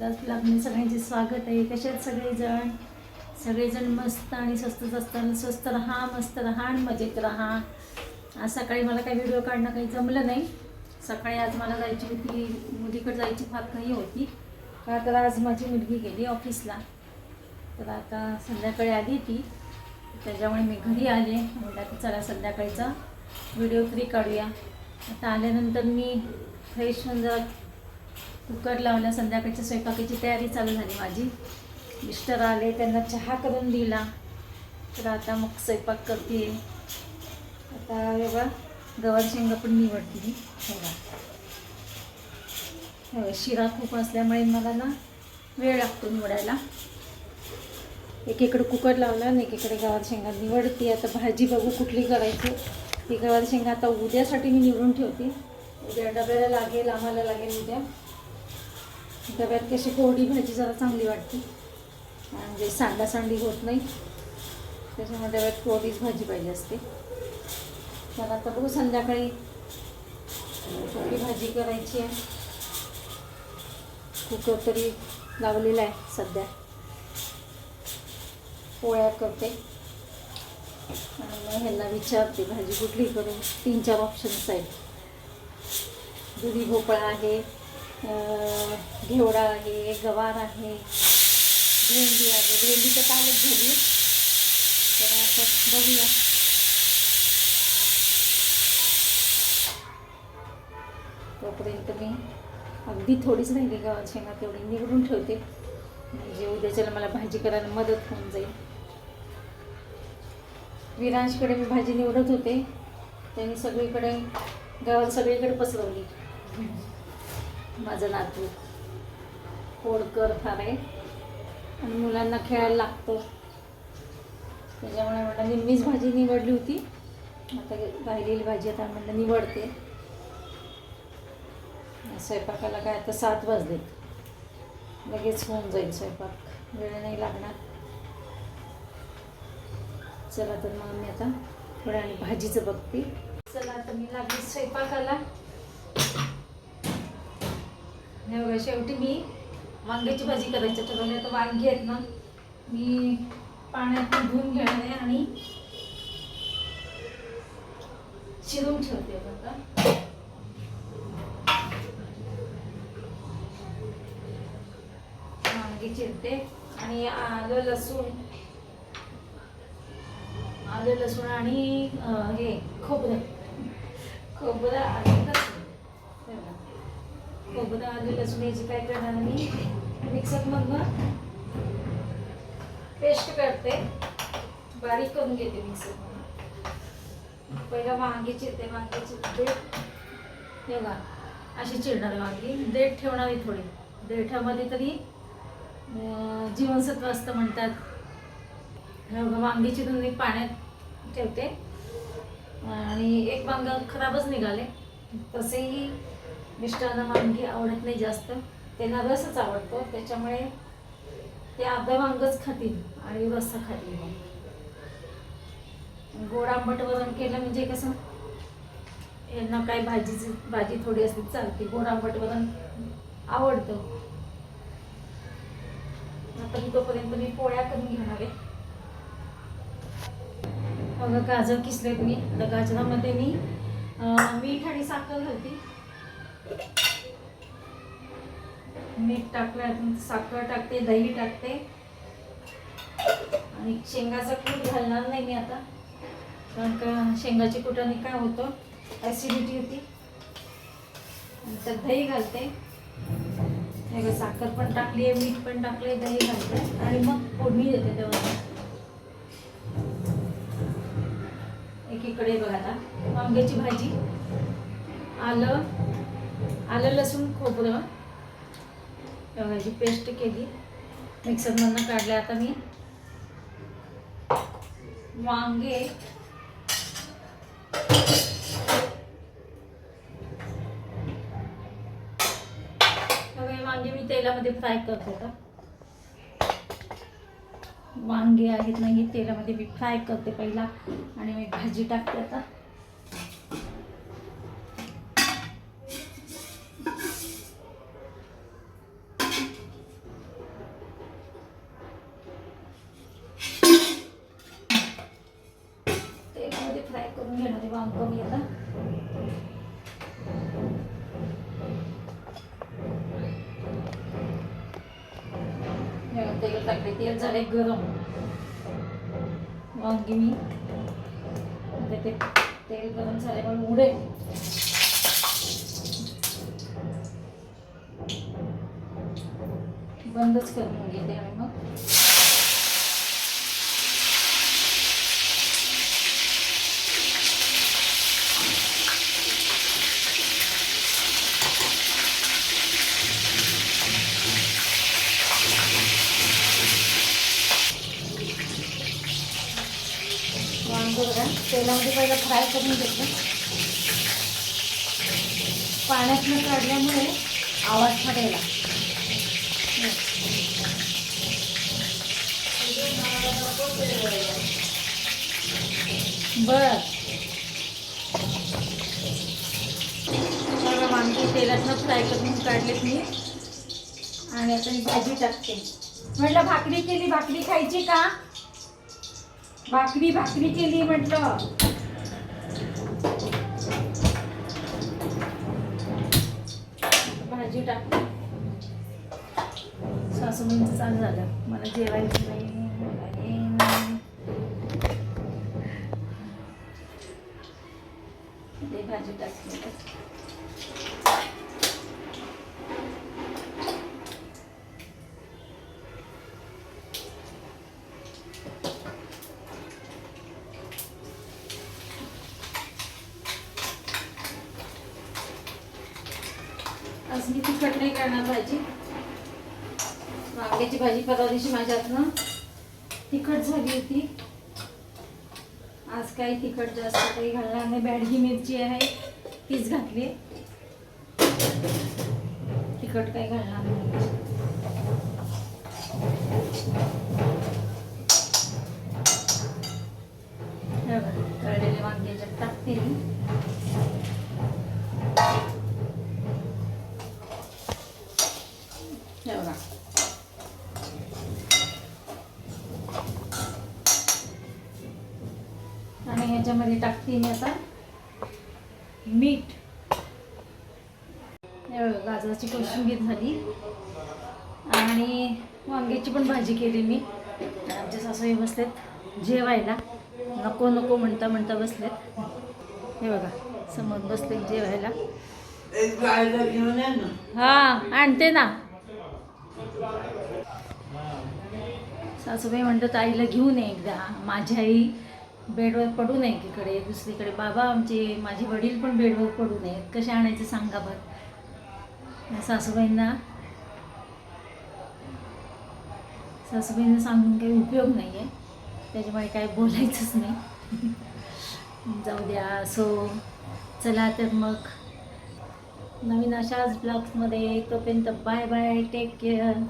एकदाच लागणे सगळ्यांचे स्वागत आहे. कशात सगळेजण? सगळेजण मस्त आणि स्वस्तच असताना स्वस्त राहा मस्त राहा आणि मजेत राहा. आज सकाळी मला काही व्हिडिओ काढणं काही जमलं नाही. सकाळी आज मला जायची होती मुलीकडे जायची फार काही होती. का तर आज माझी मुलगी गेली ऑफिसला. तर आता संध्याकाळी आली ती. त्याच्यामुळे मी घरी आले. म्हटलं की चला संध्याकाळीचा व्हिडिओ तरी काढूया. आता आल्यानंतर मी फ्रेश होऊन जरा कुकर लावला संध्याकाळच्या स्वयंपाकाची तयारी चालू झाली माझी. मिस्टर आले त्यांना चहा करून दिला. तर आता मग स्वयंपाक करते. आता बघा गवार शेंगा पण निवडते मी. बघा, शिरा खूप असल्यामुळे मला ना वेळ लागतो निवडायला. एकीकडे कुकर लावला आणि एकीकडे गवार शेंगा निवडते. आता भाजी बघू कुठली करायची. ती गवार शेंगा आता उद्यासाठी मी निवडून ठेवते. उद्या डब्याला लागेल आम्हाला लागेल उद्या. डब्यात कशी? कोरडी भाजी जरा चांगली वाटते. म्हणजे सांडासांडी होत नाही त्याच्यामुळे डब्यात कोरडीच भाजी पाहिजे असते. तर आता बघू संध्याकाळी कुठली भाजी करायची आहे. कुकर तरी लावलेला आहे सध्या. पोळ्या करते. आणि मग ह्यांना विचारते भाजी कुठली करू? तीन चार ऑप्शन्स आहेत. दुधी भोपळा आहे घेवडा आहे गवार आहे भेंडी आहे. भेंडी तर कालच झाली तर आता बघूया. तोपर्यंत मी अगदी थोडीच राहिली गव्हात शेंगा तेवढी निवडून ठेवते. म्हणजे उद्याच्याला मला भाजी करायला मदत होऊन जाईल. विरांशकडे मी भाजी निवडत होते. त्यांनी सगळीकडे गावात सगळीकडे पसरवली. माझं नातू खोडकर फार आहे. आणि मुलांना खेळायला लागतो. त्याच्यामुळे म्हणलं निम्मीच भाजी निवडली होती. आता राहिलेली भाजी आता म्हणलं निवडते. स्वयंपाकाला काय आता सात वाजलेत. लगेच होऊन जाईल स्वयंपाक. वेळ नाही लागणार. चला तर मग मी आता थोड्या आणि भाजीचं बघते. चला आता मी लागली स्वयंपाकाला. शेवटी मी वांग्याची भाजी करायची ठरवली तर वांगी आहेत ना मी पाण्यात धुवून घेणार आहे आणि चिरून ठेवते बघा. वांगी चिरते आणि आलं लसूण. आलं लसूण आणि हे खोबरं. खोबरं आणि लसूण. खोबरं आलं लसूण याची काय करणार मी? मिक्सरमधनं पेस्ट करते. बारीक करून घेते मिक्सर पहिला वांगी चिरते वांगी चिरते. हे बघा अशी चिरणार वांगी. देठ ठेवणार आहे थोडी. देठामध्ये तरी जीवनसत्व असतं म्हणतात. वांगीची बघा, वांगी चिरून मी पाण्यात ठेवते. आणि एक वांग खराबच निघाले. तसेही मिस्टरांना वांगी आवडत नाही जास्त. त्यांना रसच आवडतो. त्याच्यामुळे ते अर्धा वांगच खातील आणि रस खातील मग. गोड आंबट वरण केलं म्हणजे कसं यांना काय भाजीची भाजी थोडी असली चालते. गोड आंबट वरण आवडतं. आता मी तोपर्यंत मी पोळ्या करून घेणार आहे. अगं गाजर किसलेत मी. आता गाजरामध्ये मी मीठ आणि साखर घालते. मीठ टाकलं साखर टाकते दही टाकते. आणि शेंगाचा कूट घालणार नाही मी आता कारण का शेंगाची कुटाने काय होतं? ॲसिडिटी होती. तर दही घालते. हे बघ, साखर पण टाकली आहे मीठ पण टाकले दही घालते. आणि मग फोडणी देते तेव्हा. एकीकडे बघा आता वांग्याची भाजी आलं आलं लसूण खोबरं. बघायची पेस्ट केली. मिक्सरमधनं काढले. आता मी वांगे. वांगे मी तेलामध्ये फ्राय करते आता. वांगे आहेत ना तेलामध्ये मी फ्राय करते पहिला. आणि मी भाजी टाकते आता. घेणार आहे वांग कमी आता तेल टाकले तेल झाले गरम वांगी मी ते तेल गरम झाले पण उडे बंदच करून घेते आणि मग वांग बघा तेलामध्ये पहिलं फ्राय करून घेतलं पाण्यातनं काढल्यामुळे आवाज पडायला बर. बघा वांगी तेलातनं फ्राय करून काढलेत मी. आणि आता भाजी टाकते. म्हटलं भाकरी केली भाकरी खायची का? भाकरी भाकरी केली म्हटलं. भाजी टाक सासूबाईंचं चालू झालं. मला जेवायचं नाही नाही. ते भाजी टाकली. आज मी तिखट नाही करणार भाजी. वांग्याची भाजी परवा दिवशी माझ्या हातनं तिखट झाली होती. आज काही तिखट जास्त काही घालणार नाही. बॅडगी मिरची आहे तीच घातली. तिखट काही घालणार नाही. बघा आणि ह्याच्यामध्ये टाकते मी आता मीठ. हे बघा, गाजराची कोशिंबीर झाली. आणि वांग्याची पण भाजी केली मी. आमचे सासूबाई बसलेत जेवायला. नको नको म्हणता म्हणता बसलेत. हे बघा समोर बसले जेवायला. हा आणते ना. सासूबाई म्हणतात आईला घेऊन ये एकदा. माझी आई बेडवर पडू नये एकीकडे. दुसरीकडे बाबा आमचे माझे वडील पण बेडवर पडू नयेत. कसे आणायचे सांगा बरं. सासूबाईंना सासूबाईंना सांगून काही उपयोग नाही आहे त्याच्यामुळे काही बोलायचंच नाही. जाऊ द्या सो चला तर मग. नवीन अशाच ब्लॉग्समध्ये तोपर्यंत बाय बाय टेक केअर